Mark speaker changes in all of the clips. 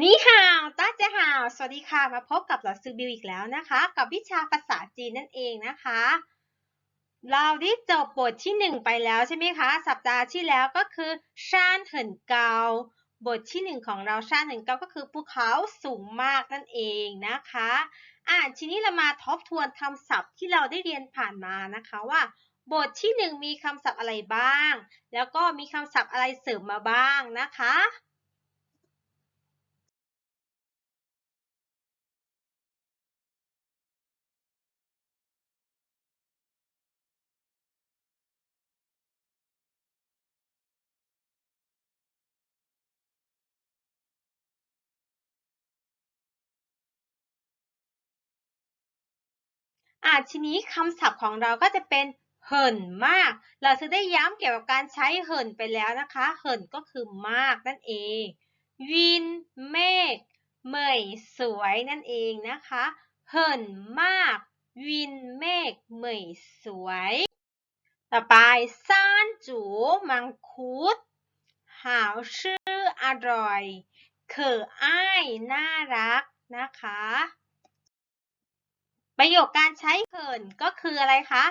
Speaker 1: นี่ฮาวต้าเจฮาวสวัสดีค่ะ มาพบกับหลอดซือบิวอีกแล้วนะคะ กับวิชาภาษาจีนนั่นเองนะคะ เราได้จบบทที่หนึ่งไปแล้วใช่ไหมคะ สัปดาห์ที่แล้วก็คือชานเหินเกา บทที่หนึ่งของเราชานเหินเกาก็คือภูเขาสูงมากนั่นเองนะคะ อ่าทีนี้เรามาทบทวนคำศัพท์ที่เราได้เรียนผ่านมานะคะว่า บทที่หนึ่งมีคำศัพท์อะไรบ้าง แล้วก็มีคำศัพท์อะไรเสริมมาบ้างนะคะ อ่าทีนี้คำศัพท์ของเราก็จะเป็นเหินมาก เราจะได้ย้ำเกี่ยวกับการใช้เหินไปแล้วนะคะ เหินก็คือมากนั่นเอง วิน เมฆเหมยสวยนั่นเองนะคะ เหินมาก วิน เมฆเหมยสวย ต่อไปซานจูมังคุดหาวชื่ออร่อยเขออ้ายน่ารักนะคะ ประโยคการใช้เขินก็คืออะไรคะ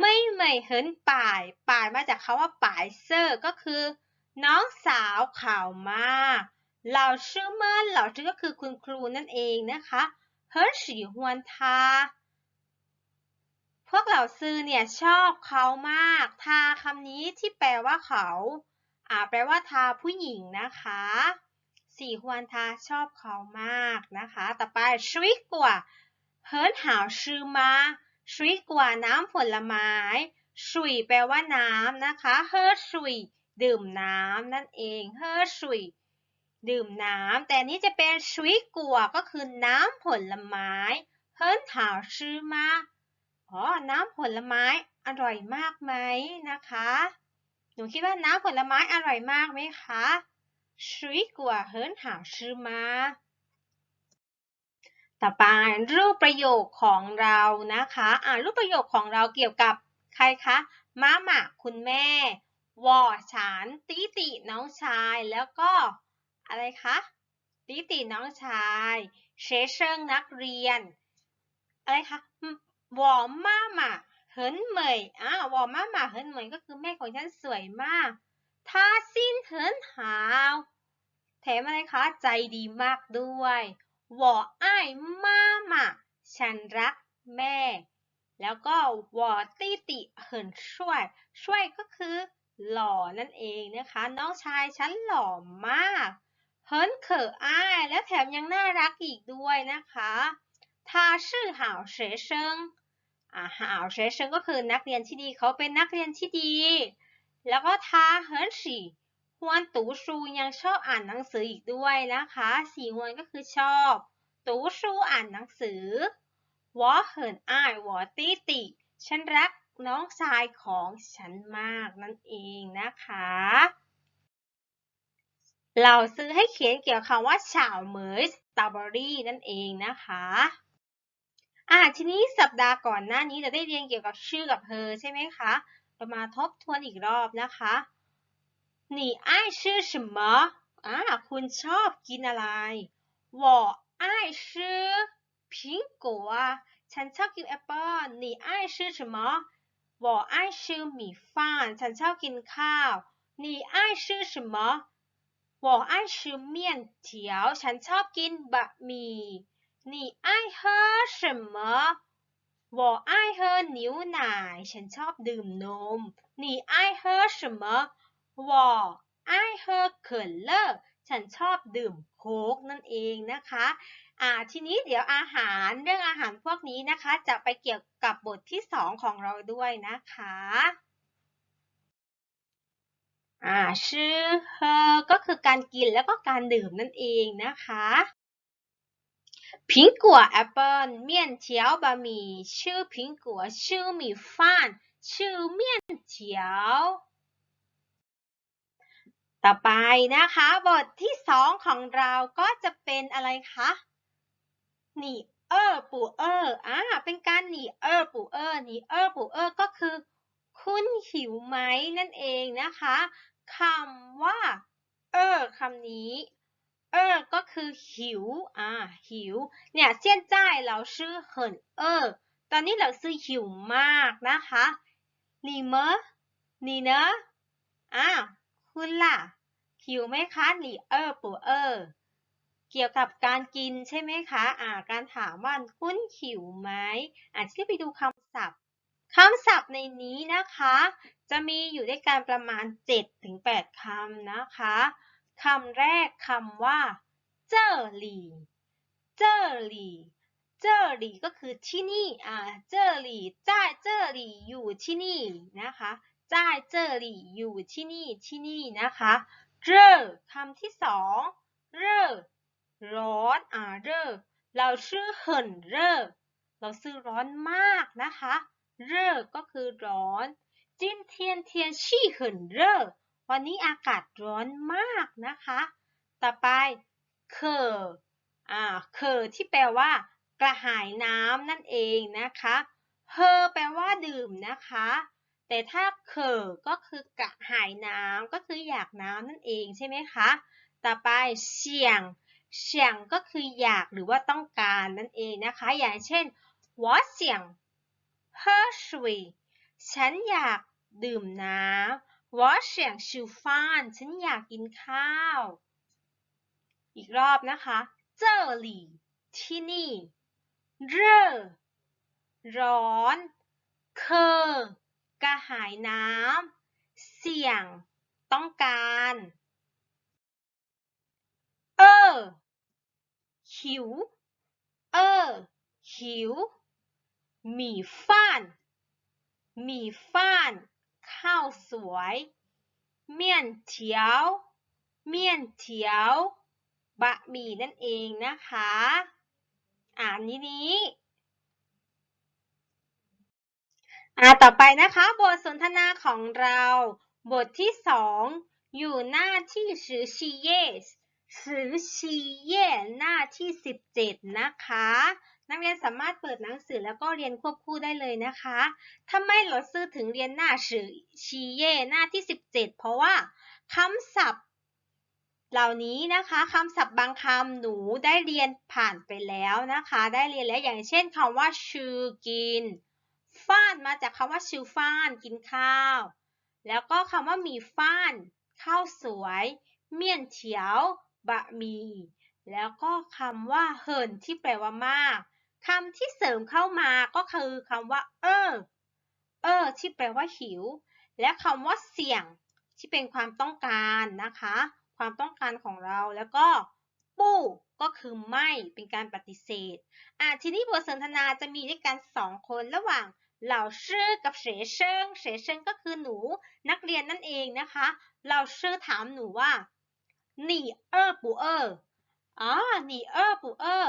Speaker 1: ไม่เหมยเหินป่าย ป่ายมาจากคาว่าป่ายเซอร์ก็คือ น้องสาวข่าวมาเหล่าชื่อเมินเหล่าชื่อก็คือคุณครูนั่นเองนะคะเฮิร์ฉีฮวนทา พวกเหล่าซื้อเนี่ยชอบเขามาก ทาคำนี้ที่แปลว่าเขาอ่าแปลว่าทาผู้หญิงนะคะสี่ฮวนทาชอบเขามากนะคะ ต่อไปชวิกกว่า เฮิร์นหาวชื่อมาชุยกว่าน้ำผลไม้ชุยแปลว่าน้ำนะคะ เฮิร์ชุยดื่มน้ำนั่นเอง เฮิร์ชุยดื่มน้ำ แต่นี้จะเป็นชุยกัวก็คือน้ำผลไม้ เฮิร์นหาวชื่อมาอ๋อ น้ำผลไม้อร่อยมากไหมนะคะ หนูคิดว่าน้ำผลไม้อร่อยมากไหมคะชุยกัวเฮิร์นหาวชื่อมา ต่อไปรูปประโยคของเรานะคะอ่ารูปประโยคของเราเกี่ยวกับใครคะม้าหมาคุณแม่วอฉันติติน้องชายแล้วก็ อะไรคะติติน้องชายเชเชิงนักเรียน อะไรคะวอม่าหมาเหินเหมยอ่าวอม่าหมาเหินเหมยก็คือแม่ของฉันสวยมากท่าสิ้นเหินหาว แถมอะไรคะ ใจดีมากด้วย 我爱妈妈ฉันรักแม่ แล้วก็我弟弟很帅ช่วยก็คือ หล่อนั่นเองนะคะ น้องชายฉันหล่อมากเฮินเขออ้าย แล้วแถมยังน่ารักอีกด้วยนะคะ他是好学生อ่า好学生ก็คือนักเรียนที่ดีเขาเป็นนักเรียนที่ดี แล้วก็他很喜ฮ วนตูชูยังชอบอ่านหนังสืออีกด้วยนะคะสีฮวนก็คือชอบ ตูชูอ่านหนังสือวอเหินอ้ายวอตีติ ฉันรักน้องชายของฉันมากนั่นเองนะคะ เราซื้อให้เขียนเกี่ยวกับคำว่าฉาวเหมยสตรอเบอรี่นั่นเองนะคะอ่าทีนี้สัปดาห์ก่อนหน้านี้เราได้เรียนเกี่ยวกับชื่อกับเธอใช่ไหมคะ เรามาทบทวนอีกรอบนะคะ 你爱吃什么อ่าคุณชอบกินอะไร我爱吃苹果ฉันชอบกินแอปเปิ้ล你爱吃什么我爱吃米饭ฉันชอบกินข้าว你爱吃什么我爱吃面条ฉันชอบกินบะหมี่你爱喝什么我爱喝牛奶ฉันชอบดื่มนม你爱喝什么 ว่า I เฮอร์เคิลเลอร์ฉันชอบดื่มโค้กนั่นเองนะคะอ่าทีนี้เดี๋ยวอาหารเรื่องอาหารพวกนี้นะคะ จะไปเกี่ยวกับบทที่ 2 ของเราด้วยนะคะอ่าชื่อเฮอก็คือการกินแล้วก็การดื่มนั่นเองนะคะพิงกัวแอปเปิลเมี่ยนเฉียวบะหมี่ชื่อพิงกัวชื่อหมี่ฟ้นชื่อเมี่ยนเฉียว ต่อไปนะคะ บทที่สองของเราก็จะเป็นอะไรคะหนีเออปู่เอออ่าเป็นการหนีเออปู่เออหนีเออปู่เออก็คือ คุณหิวไหมนั่นเองนะคะคำว่า เออคำนี้ เออก็ คือหิว อ่า หิว เนี่ย现在老师很饿ตอนนี้เราซื้อหิวมากนะคะ你们你呢อ่า คุณล่ะหิวไหมคะหนีเออปู่เออ เกี่ยวกับการกินใช่ไหมคะ อ่า การถามว่าคุณหิวไหมอาจจะไปดูคำศัพท์คำศัพท์ในนี้นะคะ จะมีอยู่ด้วยกันประมาณ 7-8คำนะคะคำแรกคำว่า เจอหลีเจอหลีเจอหลี่ก็คือที่นี่ อ่า เจอหลี่จ้าลีอยู่ที่นี่นะคะ 在这里อยู่ที่นี่ ที่นี่นะคะเร่อคำที่สองเร่อร้อน อ่าเร่อเราชื่อเหินเร่อเราซื้อร้อนมากนะคะเร่อก็คือร้อน今天天气很热วันนี้อากาศร้อนมากนะคะ ต่อไปเคออ่าเคอที่แปลว่า กระหายน้ำนั่นเองนะคะเฮอแปลว่าดื่มนะคะ แต่ถ้าเคอก็คือกระหายน้ำก็คืออยากน้ำนั่นเองใช่ไหมคะ ต่อไปเสียงเสียงก็คืออยากหรือว่าต้องการนั่นเองนะคะ อย่างเช่น我想喝水ฉันอยากดื่มน้ำ我想吃饭ฉันอยากกินข้าว อีกรอบนะคะ这里ที่นี่เร่อร้อนเคอ กระหายน้ำ เสี่ยง ต้องการ เออ หิว เออ หิว หมี่ฟ้าน หมี่ฟ้าน ข้าวสวย เมี่ยนเถียว เมี่ยนเถียว บะหมี่นั่นเองนะคะ อ่านนี้นี้ อ่าต่อไปนะคะบทสนทนาของเรา บทที่สองอยู่หน้าที่สือชีเย่สือชีเย่หน้าที่สิบเจ็ดนะคะ นักเรียนสามารถเปิดหนังสือแล้วก็เรียนควบคู่ได้เลยนะคะทำไมเราซื้อถึงเรียนหน้าสือชีเย่หน้าที่สิบเจ็ดเพราะว่าคำศัพท์เหล่านี้นะคะคำศัพท์บางคำหนูได้เรียนผ่านไปแล้วนะคะ ได้เรียนแล้วอย่างเช่นคำว่าชือกิน ฟ้านมาจากคำว่าชิวฟ้านกินข้าว แล้วก็คำว่ามีฟ้านข้าวสวย เมี่ยนเฉียว บะหมี่ แล้วก็คำว่าเหินที่แปลว่ามากคำที่เสริมเข้ามาก็คือคำว่า เออ เออ ที่แปลว่าหิว และคำว่าเสี่ยง ที่เป็นความต้องการนะคะ ความต้องการของเรา แล้วก็ ปู้ ก็คือไม่ เป็นการปฏิเสธ อะ ทีนี้บทสนทนาจะมีด้วยกันสองคนระหว่าง เหล่าชื่อกับเสเชิงเสเชิงก็คือหนูนักเรียนนั่นเองนะคะเหล่าชื่อถามหนูว่าหนีเออปูเอออ๋อหนีเออปูเออ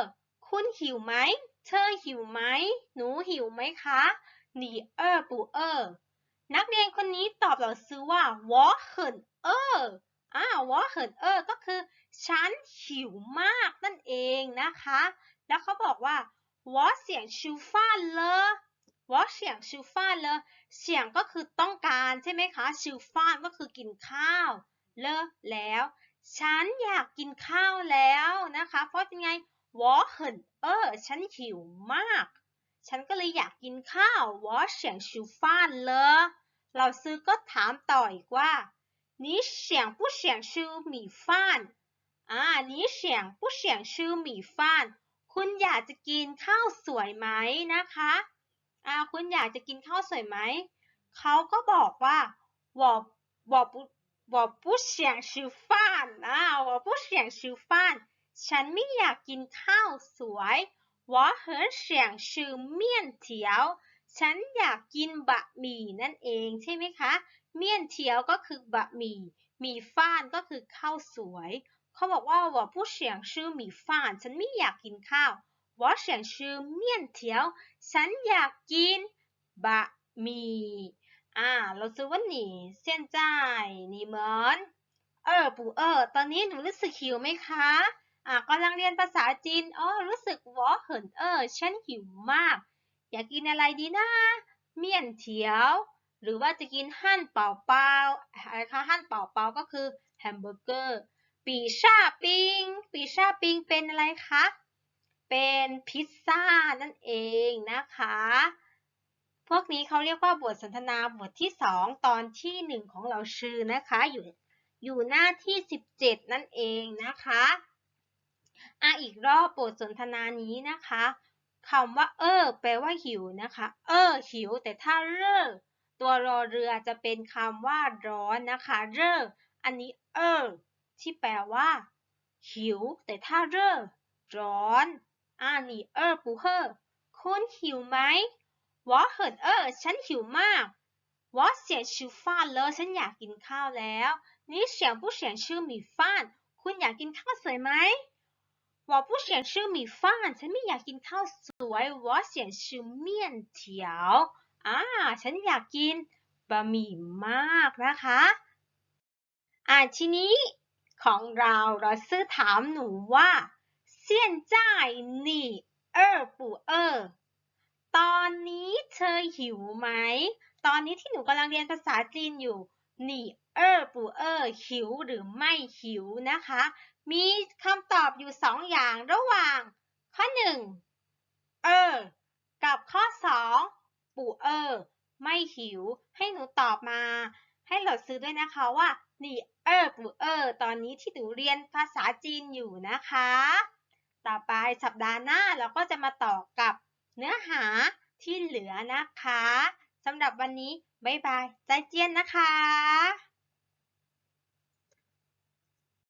Speaker 1: คุณหิวไหมเธอหิวไหมหนูหิวไหมคะหนีเออปูเออนักเรียนคนนี้ตอบเหล่าซื้อว่าวอเหินเอออ่าวอเหินเออก็คือ ฉันหิวมากนั่นเองนะคะ แล้วเขาบอกว่าว่เสียงชิวฟันเลย 我想吃饭了我想吃饭了เสียงก็คือต้องการใช่ไหมคะ吃饭ก็คือกินข้าว เลอแล้ว ฉันอยากกินข้าวแล้วนะคะ เพราะยังไง我很饿ฉันหิวมาก ฉันก็เลยอยากกินข้าว我想吃饭了เราซื้อก็ถามต่ออีกว่า你想不想吃米饭อ่า你想不想吃米饭คุณอยากจะกินข้าวสวยไหมนะคะ อ่าคุณอยากจะกินข้าวสวยไหม เขาก็บอกว่า我我不我不想吃饭อ่า我不想吃饭ฉันไม่อยากกินข้าวสวย我很想吃面条ฉันอยากกินบะหมี่นั่นเองใช่ไหมคะ เมี่ยนเทียวก็คือบะหมี่หมี่ฟ้านก็คือข้าวสวย เขาบอกว่า我不想吃米饭ฉันไม่อยากกินข้าว 我想吃面条ฉันอยากกินบะหมี่อ่าเราซื้อว่าหนี现在你们เออปู่เออตอนนี้หนูรู้สึกหิวไหมคะอ่ากำลังเรียนภาษาจีนอ๋อรู้สึกวอเหินเออฉันหิวมาก อยากกินอะไรดีนะเมี่ยนเถียว หรือว่าจะกินหั่นเป่าเปาอะไรคะหั่นเป่าเปาก็คือแฮมเบอร์เกอร์ ปีช่าปิง ปีช่าปิงเป็นอะไรคะ เป็นพิซซ่านั่นเองนะคะ พวกนี้เขาเรียกว่าบทสนทนาบทที่ 2 ตอนที่ 1 ของเราชื่อนะคะอยู่อยู่หน้าที่ 17 นั่นเองนะคะอะอีกรอบบทสนทนานี้นะคะคำว่า เออ แปลว่าหิวนะคะ เออ หิว แต่ถ้าเร่อตัวรอเรือจะเป็นคำว่าร้อนนะคะ เร่ออันนี้ เออ ที่แปลว่า หิว แต่ถ้าเร่อร้อน อานีเออปูเฮอคุณหิวไหมวอเหินเออฉันหิวมากวอเสียชิฟ้านเลยฉันอยากกินข้าวแล้ว นี่เสียงผู้เสียงชื่อหมี่ฟ้าน คุณอยากกินข้าวสวยไหมวอผู้เสียงชื่อหมี่ฟ้านฉันไม่อยากกินข้าวสวยวอเสียงชื่อเมี่ยนเถียวอ่าฉันอยากกินบะหมี่มากนะคะอ่าทีนี้ของเราเราซื้อถามหนูว่า 现在你饿不饿ตอนนี้เธอหิวไหม ตอนนี้ที่หนูกำลังเรียนภาษาจีนอยู่你饿不饿หิวหรือไม่หิวนะคะ มีคำตอบอยู่สองอย่างระหว่าง ข้อหนึ่งเออ กับข้อสองปู่เออ ไม่หิว ให้หนูตอบมา ให้เราซื้อด้วยนะคะว่านี่เออปู่เออ ตอนนี้ที่หนูเรียนภาษาจีนอยู่นะคะ ต่อไปสัปดาห์หน้าเราก็จะมาต่อกับเนื้อหาที่เหลือนะคะสำหรับวันนี้ บ๊ายบาย ใจเจียนนะคะ